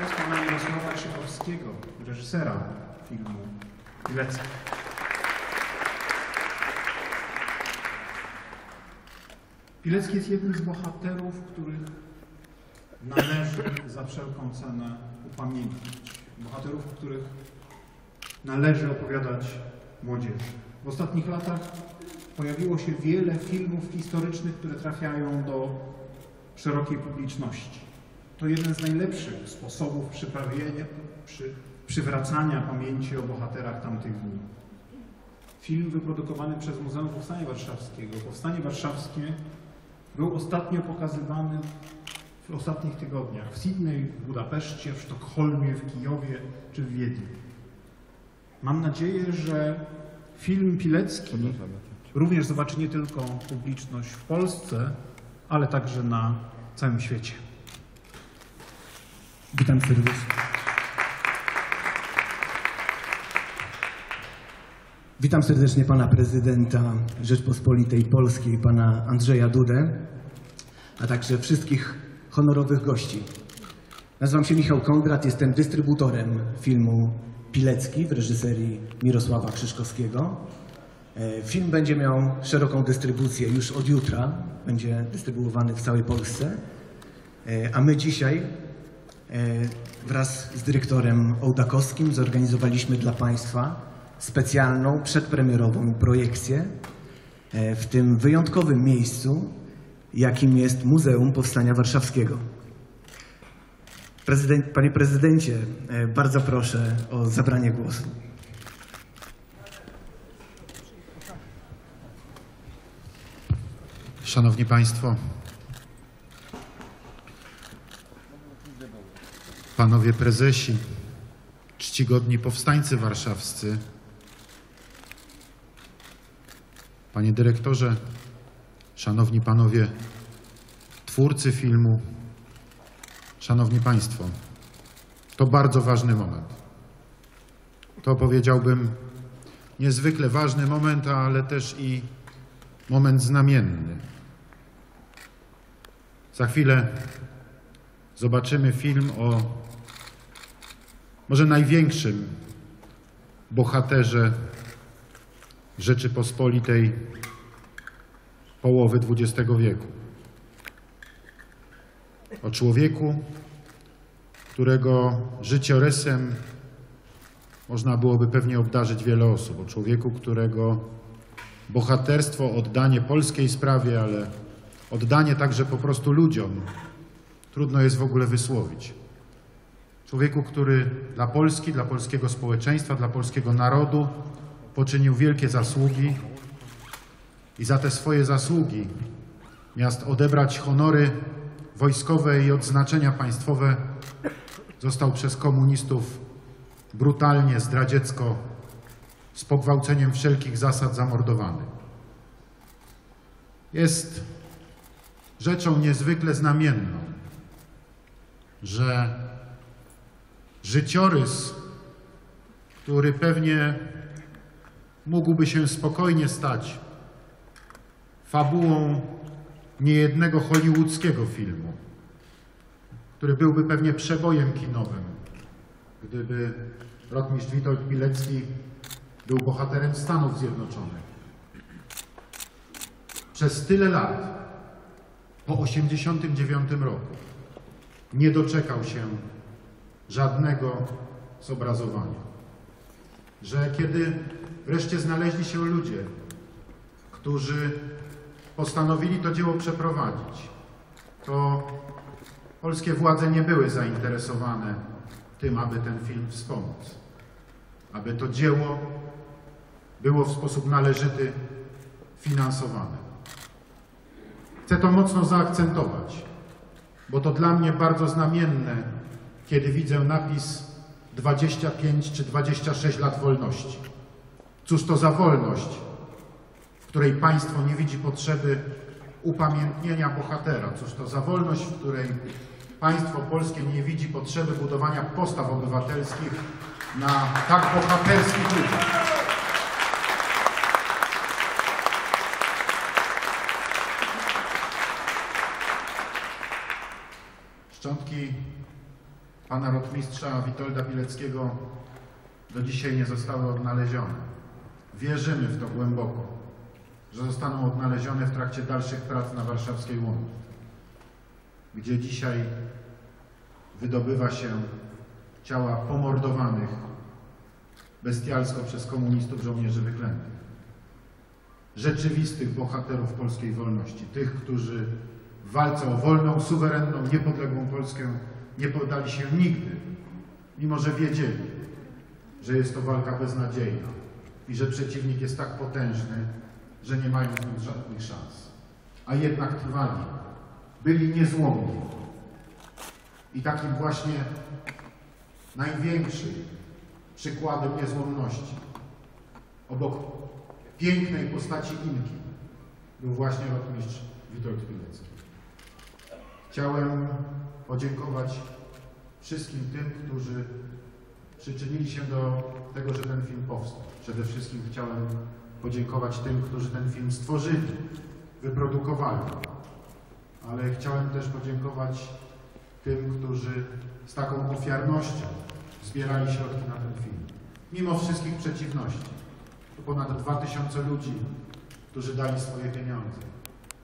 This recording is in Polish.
teraz pana Mirosława Krzychowskiego, reżysera filmu Pilecki. Pilecki jest jednym z bohaterów, których należy za wszelką cenę upamiętnić. Bohaterów, których należy opowiadać młodzieży. W ostatnich latach pojawiło się wiele filmów historycznych, które trafiają do szerokiej publiczności. To jeden z najlepszych sposobów przyprawienia, przy, przywracania pamięci o bohaterach tamtych dni. Film wyprodukowany przez Muzeum Powstania Warszawskiego. Powstanie Warszawskie był ostatnio pokazywany w ostatnich tygodniach w Sydney, w Budapeszcie, w Sztokholmie, w Kijowie czy w Wiedniu. Mam nadzieję, że film Pilecki również zobaczy nie tylko publiczność w Polsce, ale także na całym świecie. Witam serdecznie. Witam serdecznie pana prezydenta Rzeczpospolitej Polskiej, pana Andrzeja Dudę, a także wszystkich honorowych gości. Nazywam się Michał Kondrat, jestem dystrybutorem filmu Pilecki w reżyserii Mirosława Krzyżkowskiego. E, Film będzie miał szeroką dystrybucję już od jutra, będzie dystrybuowany w całej Polsce, E, a my dzisiaj wraz z dyrektorem Ołdakowskim zorganizowaliśmy dla Państwa specjalną, przedpremierową projekcję e, w tym wyjątkowym miejscu, jakim jest Muzeum Powstania Warszawskiego. Prezydent, panie prezydencie, e, bardzo proszę o zabranie głosu. Szanowni Państwo, Panowie Prezesi, czcigodni powstańcy warszawscy, Panie Dyrektorze, Szanowni Panowie twórcy filmu, Szanowni Państwo, to bardzo ważny moment. To powiedziałbym niezwykle ważny moment, ale też i moment znamienny. Za chwilę zobaczymy film o może największym bohaterze Rzeczypospolitej połowy XX wieku. O człowieku, którego życiorysem można byłoby pewnie obdarzyć wiele osób. O człowieku, którego bohaterstwo, oddanie polskiej sprawie, ale oddanie także po prostu ludziom, trudno jest w ogóle wysłowić. Człowieku, który dla Polski, dla polskiego społeczeństwa, dla polskiego narodu poczynił wielkie zasługi i za te swoje zasługi, miast odebrać honory wojskowe i odznaczenia państwowe, został przez komunistów brutalnie, zdradziecko, z pogwałceniem wszelkich zasad zamordowany. Jest rzeczą niezwykle znamienną, że życiorys, który pewnie mógłby się spokojnie stać fabułą niejednego hollywoodzkiego filmu, który byłby pewnie przebojem kinowym, gdyby rotmistrz Witold Pilecki był bohaterem Stanów Zjednoczonych. Przez tyle lat, po 1989 roku, nie doczekał się żadnego zobrazowania. Że kiedy wreszcie znaleźli się ludzie, którzy postanowili to dzieło przeprowadzić, to polskie władze nie były zainteresowane tym, aby ten film wspomóc, aby to dzieło było w sposób należyty finansowane. Chcę to mocno zaakcentować, bo to dla mnie bardzo znamienne, kiedy widzę napis 25 czy 26 lat wolności. Cóż to za wolność, w której państwo nie widzi potrzeby upamiętnienia bohatera? Cóż to za wolność, w której państwo polskie nie widzi potrzeby budowania postaw obywatelskich na tak bohaterskich ludziach? Pana rotmistrza Witolda Pileckiego do dzisiaj nie zostały odnalezione. Wierzymy w to głęboko, że zostaną odnalezione w trakcie dalszych prac na warszawskiej Łomży, gdzie dzisiaj wydobywa się ciała pomordowanych bestialsko przez komunistów żołnierzy wyklętych. Rzeczywistych bohaterów polskiej wolności, tych, którzy w walce o wolną, suwerenną, niepodległą Polskę nie poddali się nigdy, mimo że wiedzieli, że jest to walka beznadziejna i że przeciwnik jest tak potężny, że nie mają z nim żadnych szans. A jednak trwali, byli niezłomni. I takim właśnie największym przykładem niezłomności obok pięknej postaci Inki był właśnie rotmistrz Witold Pilecki. Chciałem podziękować wszystkim tym, którzy przyczynili się do tego, że ten film powstał. Przede wszystkim chciałem podziękować tym, którzy ten film stworzyli, wyprodukowali. Ale chciałem też podziękować tym, którzy z taką ofiarnością zbierali środki na ten film. Mimo wszystkich przeciwności. To ponad 2000 ludzi, którzy dali swoje pieniądze.